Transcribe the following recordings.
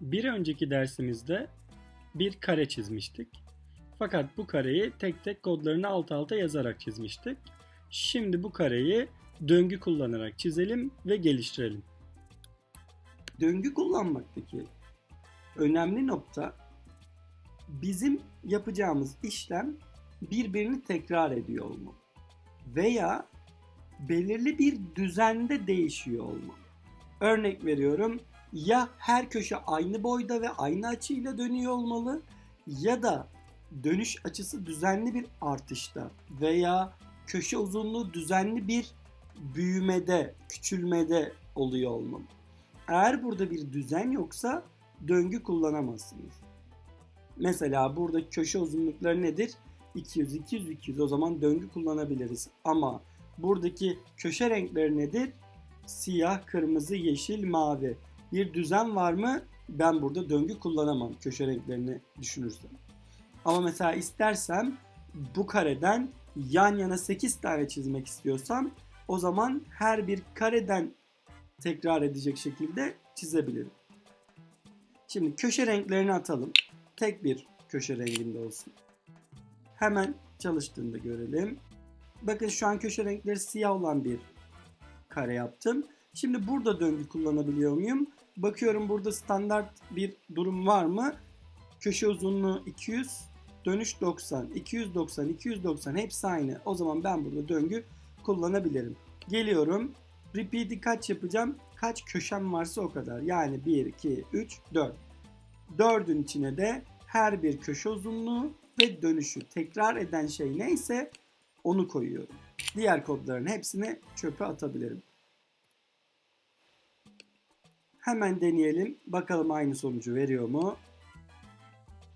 Bir önceki dersimizde bir kare çizmiştik. Fakat bu kareyi tek tek kodlarını alt alta yazarak çizmiştik. Şimdi bu kareyi döngü kullanarak çizelim ve geliştirelim. Döngü kullanmaktaki önemli nokta bizim yapacağımız işlem birbirini tekrar ediyor olmalı veya belirli bir düzende değişiyor olmalı. Örnek veriyorum ya her köşe aynı boyda ve aynı açıyla dönüyor olmalı ya da dönüş açısı düzenli bir artışta veya köşe uzunluğu düzenli bir büyümede, küçülmede oluyor olmalı. Eğer burada bir düzen yoksa döngü kullanamazsınız. Mesela burada köşe uzunlukları nedir? 200, 200, 200 o zaman döngü kullanabiliriz. Ama buradaki köşe renkleri nedir? Siyah, kırmızı, yeşil, mavi. Bir düzen var mı? Ben burada döngü kullanamam köşe renklerini düşünürsem. Ama mesela istersem bu kareden yan yana 8 tane çizmek istiyorsam o zaman her bir kareden tekrar edecek şekilde çizebilirim. Şimdi köşe renklerini atalım. Tek bir köşe renginde olsun. Hemen çalıştığında görelim. Bakın şu an köşe renkleri siyah olan bir kare yaptım. Şimdi burada döngü kullanabiliyor muyum? Bakıyorum burada standart bir durum var mı? Köşe uzunluğu 200, dönüş 90, 290, 290 hepsi aynı. O zaman ben burada döngü kullanabilirim. Geliyorum. Repeat'i kaç yapacağım? Kaç köşem varsa o kadar. Yani 1, 2, 3, 4. 4'ün içine de her bir köşe uzunluğu ve dönüşü tekrar eden şey neyse onu koyuyorum. Diğer kodların hepsini çöpe atabilirim. Hemen deneyelim. Bakalım aynı sonucu veriyor mu?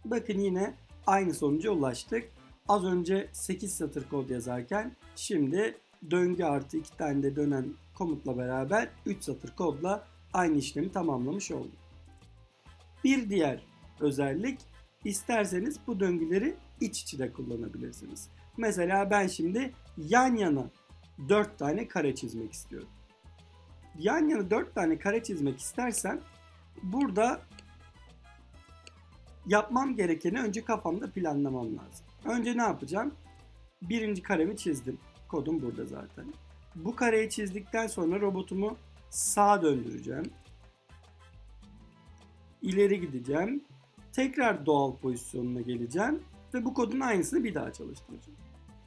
Bakın yine aynı sonuca ulaştık. Az önce 8 satır kod yazarken şimdi döngü artı 2 tane de dönen komutla beraber 3 satır kodla aynı işlemi tamamlamış olduk. Bir diğer özellik isterseniz bu döngüleri iç içe de kullanabilirsiniz. Mesela ben şimdi yan yana 4 tane kare çizmek istiyorum. Yan yana 4 tane kare çizmek istersem burada yapmam gerekeni önce kafamda planlamam lazım. Önce ne yapacağım? Birinci karemi çizdim. Kodum burada zaten. Bu kareyi çizdikten sonra robotumu sağa döndüreceğim. İleri gideceğim. Tekrar doğal pozisyonuna geleceğim ve bu kodun aynısını bir daha çalıştıracağım.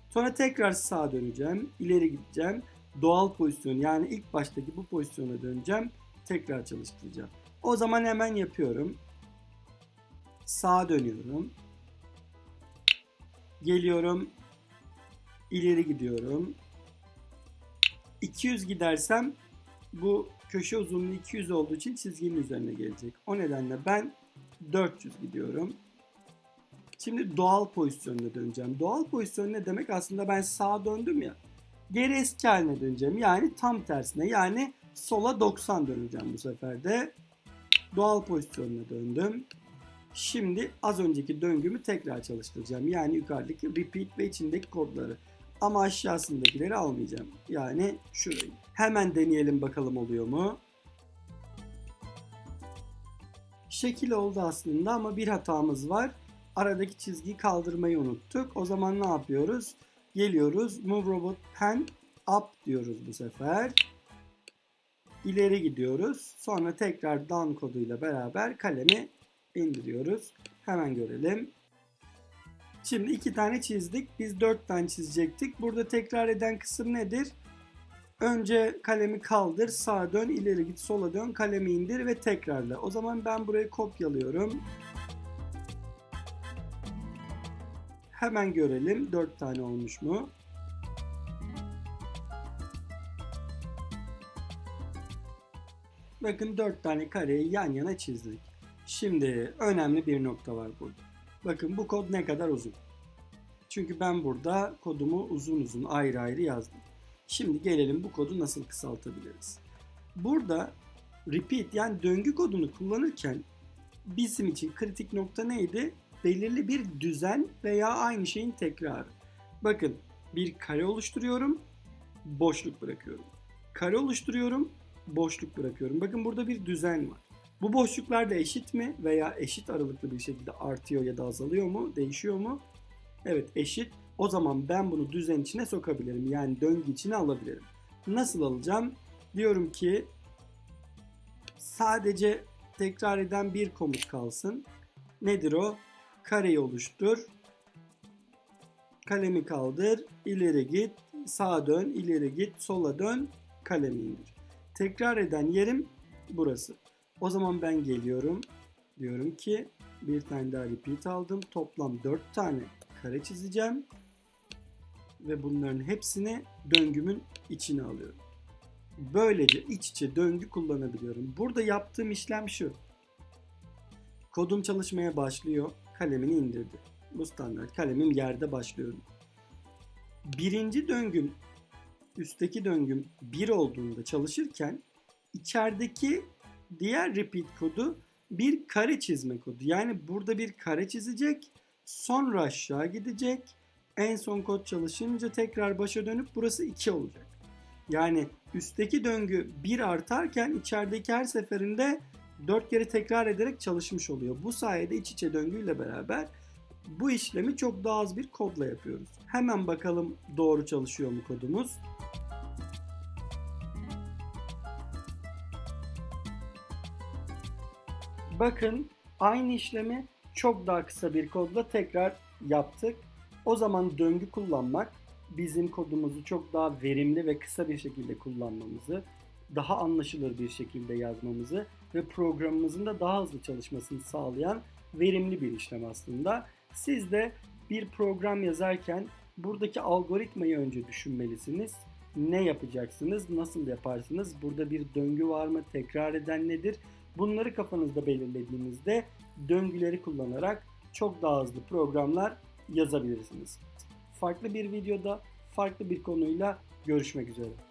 Sonra tekrar sağa döneceğim, ileri gideceğim. Doğal pozisyon yani ilk baştaki bu pozisyona döneceğim. Tekrar çalıştıracağım. O zaman hemen yapıyorum. Sağa dönüyorum. Geliyorum. ileri gidiyorum. 200 gidersem bu köşe uzunluğu 200 olduğu için çizginin üzerine gelecek. O nedenle ben 400 gidiyorum. Şimdi doğal pozisyonuna döneceğim. Doğal pozisyon ne demek? Aslında ben sağa döndüm ya. Geri eski haline döneceğim. Yani tam tersine. Yani sola 90 döneceğim bu sefer de. Doğal pozisyonuna döndüm. Şimdi az önceki döngümü tekrar çalıştıracağım. Yani yukarıdaki repeat ve içindeki kodları. Ama aşağısındakileri almayacağım. Yani şurayı. Hemen deneyelim bakalım oluyor mu? Şekil oldu aslında ama bir hatamız var. Aradaki çizgiyi kaldırmayı unuttuk. O zaman ne yapıyoruz? Geliyoruz. Move Robot Pen Up diyoruz bu sefer. İleri gidiyoruz. Sonra tekrar down koduyla beraber kalemi indiriyoruz. Hemen görelim. Şimdi iki tane çizdik. Biz dört tane çizecektik. Burada tekrar eden kısım nedir? Önce kalemi kaldır, sağa dön, ileri git, sola dön, kalemi indir ve tekrarla. O zaman ben burayı kopyalıyorum. Hemen görelim 4 tane olmuş mu? Bakın 4 tane kareyi yan yana çizdik. Şimdi önemli bir nokta var burada. Bakın bu kod ne kadar uzun. Çünkü ben burada kodumu uzun uzun ayrı ayrı yazdım. Şimdi gelelim bu kodu nasıl kısaltabiliriz. Burada repeat yani döngü kodunu kullanırken bizim için kritik nokta neydi? Belirli bir düzen veya aynı şeyin tekrarı. Bakın bir kare oluşturuyorum, boşluk bırakıyorum. Kare oluşturuyorum, boşluk bırakıyorum. Bakın burada bir düzen var. Bu boşluklar da eşit mi veya eşit aralıklı bir şekilde artıyor ya da azalıyor mu, değişiyor mu? Evet eşit. O zaman ben bunu düzen içine sokabilirim. Yani döngü içine alabilirim. Nasıl alacağım? Diyorum ki sadece tekrar eden bir komut kalsın. Nedir o? Kareyi oluştur. Kalemi kaldır. ileri git. Sağa dön. ileri git. Sola dön. Kalemi indir. Tekrar eden yerim burası. O zaman ben geliyorum. Diyorum ki bir tane daha repeat aldım. Toplam 4 tane kare çizeceğim. Ve bunların hepsini döngümün içine alıyorum. Böylece iç içe döngü kullanabiliyorum. Burada yaptığım işlem şu. Kodum çalışmaya başlıyor. Kalemini indirdi. Bu standart. Kalemim yerde başlıyorum. Birinci döngüm, üstteki döngüm 1 olduğunda çalışırken içerideki diğer repeat kodu bir kare çizme kodu. Yani burada bir kare çizecek, sonra aşağı gidecek. En son kod çalışınca tekrar başa dönüp burası 2 olacak. Yani üstteki döngü 1 artarken içerideki her seferinde 4 kere tekrar ederek çalışmış oluyor. Bu sayede iç içe döngüyle beraber bu işlemi çok daha az bir kodla yapıyoruz. Hemen bakalım doğru çalışıyor mu kodumuz. Bakın aynı işlemi çok daha kısa bir kodla tekrar yaptık. O zaman döngü kullanmak bizim kodumuzu çok daha verimli ve kısa bir şekilde kullanmamızı, daha anlaşılır bir şekilde yazmamızı ve programımızın da daha hızlı çalışmasını sağlayan verimli bir işlem aslında. Siz de bir program yazarken buradaki algoritmayı önce düşünmelisiniz. Ne yapacaksınız, nasıl yaparsınız, burada bir döngü var mı, tekrar eden nedir? Bunları kafanızda belirlediğinizde döngüleri kullanarak çok daha hızlı programlar yazabilirsiniz. Farklı bir videoda farklı bir konuyla görüşmek üzere.